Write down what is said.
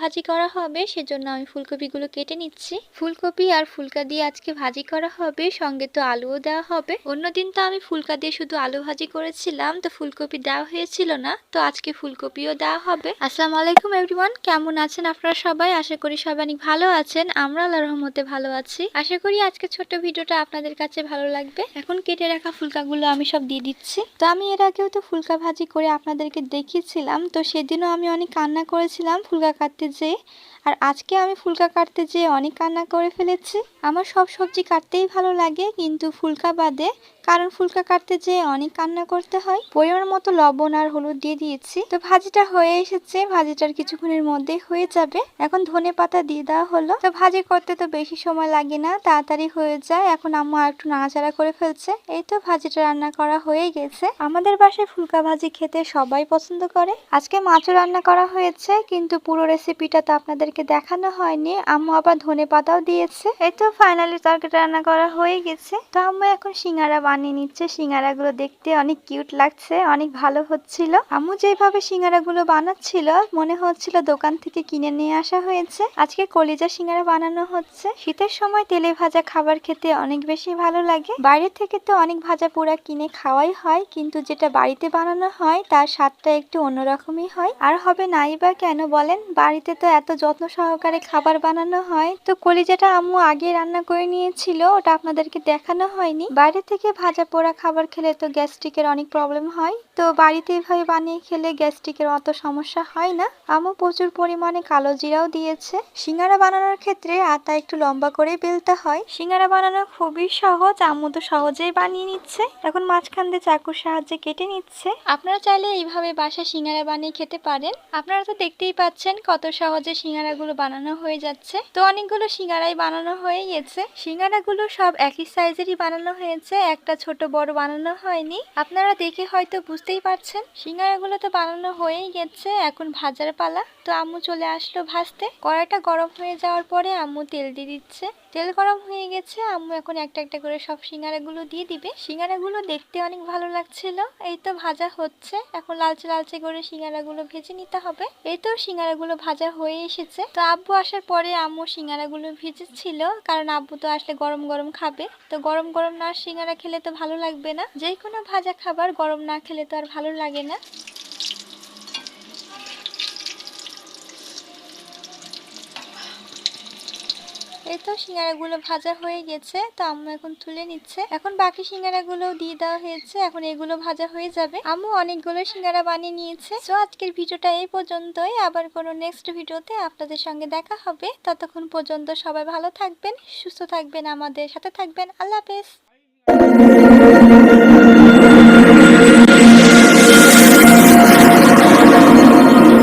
ভাজি করা হবে, সেজন্য আমি ফুলকপিগুলো কেটে নিচ্ছি। ফুলকপি আর ফুলকা দিয়ে আজকে ভাজি করা হবে, সঙ্গে তো আলুও দেওয়া হবে। অন্যদিন তো আমি ফুলকা দিয়ে শুধু আলু ভাজি করেছিলাম, তো ফুলকপি দেওয়া হয়েছিল না, তো আজকে ফুলকপিও দেওয়া হবে। আসসালামু আলাইকুম এভরিওয়ান কেমন আছেন আপনারা সবাই? আশা করি সবাই অনেক ভালো আছেন, আমরা আল্লাহর রহমতে ভালো আছি। আশা করি আজকে ছোট্ট ভিডিওটা আপনাদের কাছে ভালো লাগবে। এখন কেটে রাখা ফুলকাগুলো আমি সব দিয়ে দিচ্ছি। তো আমি এর আগেও তো ফুলকা ভাজি করে আপনাদেরকে দেখিয়েছিলাম, তো সেদিনও আমি অনেক কান্না করেছিলাম, ফুলকা কাটতে যেয়ে, আর আজকে আমি ফুলকা কাটতে যেয়ে অনেক কান্না করে ফেলেছি। আমার সব সবজি কাটতেই ভালো লাগে, কিন্তু ফুলকা বাদে কারণ ফুলকা কাটতে যেয়ে অনেক কান্না করতে হয়। পরিমাণ মতো লবণ আর হলুদ দিয়ে দিয়েছি। তো ভাজিটা হয়ে এসেছে, ভাজিটার কিছুক্ষণের মধ্যেই হয়ে যাবে। এখন ধনে পাতা দিয়ে দেওয়া হলো। তো ভাজি করতে তো বেশি সময় লাগে না, তাড়াতাড়ি হয়ে যায়। এখন আম্মু একটু নাড়াচাড়া করে ফেলছে। এই তো ভাজিটা রান্না করা হয়ে গেছে। আমাদের বাসায় ফুলকা ভাজি খেতে সবাই পছন্দ করে। আজকে মাছও রান্না করা হয়েছে, কিন্তু পুরো রেসিপিটা তো আপনাদেরকে দেখানো হয়নি। আম্মু আবার ধনে পাতাও দিয়েছে। এই তো ফাইনালি তরকারি রান্না করা হয়ে গেছে। তো আম্মু এখন সিঙ্গারা বানিয়ে নিচ্ছে। সিঙ্গারা গুলো দেখতে অনেক কিউট লাগছে, অনেক ভালো হচ্ছিল। আম্মু যেভাবে সিঙ্গারা গুলো বানাচ্ছিল, মনে হচ্ছিল দোকান থেকে কিনে নিয়ে আসা হয়েছে। আজকে কলিজা সিঙ্গারা বানানো হচ্ছে। শীতের সময় তেলে ভাজা খাবার খেতে অনেক বেশি ভালো লাগে। বাইরে থেকে তো অনেক ভাজা পোড়া কিনে খাওয়াই হয়, কিন্তু যেটা বাড়িতে বানানো হয়, তার স্বাদটা একটু অন্যরকমই হয়। আর হবে নাই বা কেন বলেন? বাড়িতে তো এত যত্ন সহকারে খাবার বানানো হয়, তো কলিজাটা আম্মু আগে রান্না করে নিয়েছিল, ওটা আপনাদেরকে দেখানো হয়নি। বাইরে থেকে ভাজা পোড়া খাবার খেলে তো গ্যাস্ট্রিকের অনেক প্রবলেম হয়, তো বাড়িতে এভাবে বানিয়ে খেলে গ্যাস্ট্রিকের অত সমস্যা হয় না। আম্মু প্রচুর পরিমাণে কালো জিরাও দিয়েছে। সিঙ্গারা বানানোর ক্ষেত্রে আটা একটু লম্বা করে বেলতে হয়। সিঙ্গারা বানানো খুবই সহজ, আম্মু তো সহজেই বানিয়ে নিচ্ছে। এখন মাঝখান দিয়ে চাকুর সাহায্যে কেটে নিচ্ছে। আপনারা চাইলে এইভাবে বাসায় সিঙ্গারা বানিয়ে খেতে পারেন। আপনারা তো দেখতেই পাচ্ছেন কত সহজে সিঙ্গারাগুলো বানানো হয়ে যাচ্ছে। তো অনেকগুলো সিঙ্গারাই বানানো হয়ে গেছে। সিঙ্গারাগুলো সব একই সাইজেরই বানানো হয়েছে। একটা ছোট বড় বানানো হয়নি। আপনারা দেখে হয়তো বুঝতেই পারছেন। সিঙ্গারাগুলো তো বানানো হয়েই গেছে। এখন ভাজার পালা। তো আম্মু চলে আসলো ভাজতে। কড়াইটা গরম হয়ে যাওয়ার পরে আম্মু তেল দিয়ে দিচ্ছে। তেল গরম হয়ে গেছে। আম্মু এখন একটা একটা করে সব সিঙ্গারাগুলো দিয়ে দিবে। সিঙ্গারাগুলো দেখতে অনেক ভালো লাগছিল। এই তো ভাজা হচ্ছে। এখন লালচে লালচে করে সিঙ্গারাগুলো ভেজে নিতে হবে। এই তো সিঙ্গারাগুলো ভাজা হয়ে এসেছে। তো আব্বু আসার পরে আম্মু সিঙ্গারাগুলো ভেজেছিল, কারণ আব্বু তো আসলে গরম গরম খাবে। তো গরম গরম না সিঙ্গারা খেলে তো ভালো লাগবে না। যে কোনো ভাজা খাবার গরম না খেলে তো আর ভালো লাগে না। এই তো সিঙ্গারাগুলো ভাজা হয়ে গেছে, তো আম্মু এখন তুলে নিচ্ছে। এখন বাকি সিঙ্গারাগুলো দিয়ে দেওয়া হয়েছে, এখন এগুলো ভাজা হয়ে যাবে। আম্মু অনেকগুলো সিঙ্গারা বানিয়ে নিয়েছে। তো আজকের ভিডিওটা এই পর্যন্তই। আবার কোনো নেক্সট ভিডিওতে আপনাদের সঙ্গে দেখা হবে। ততক্ষণ পর্যন্ত সবাই ভালো থাকবেন, সুস্থ থাকবেন আমাদের সাথে থাকবেন। আল্লাহ হাফেজ।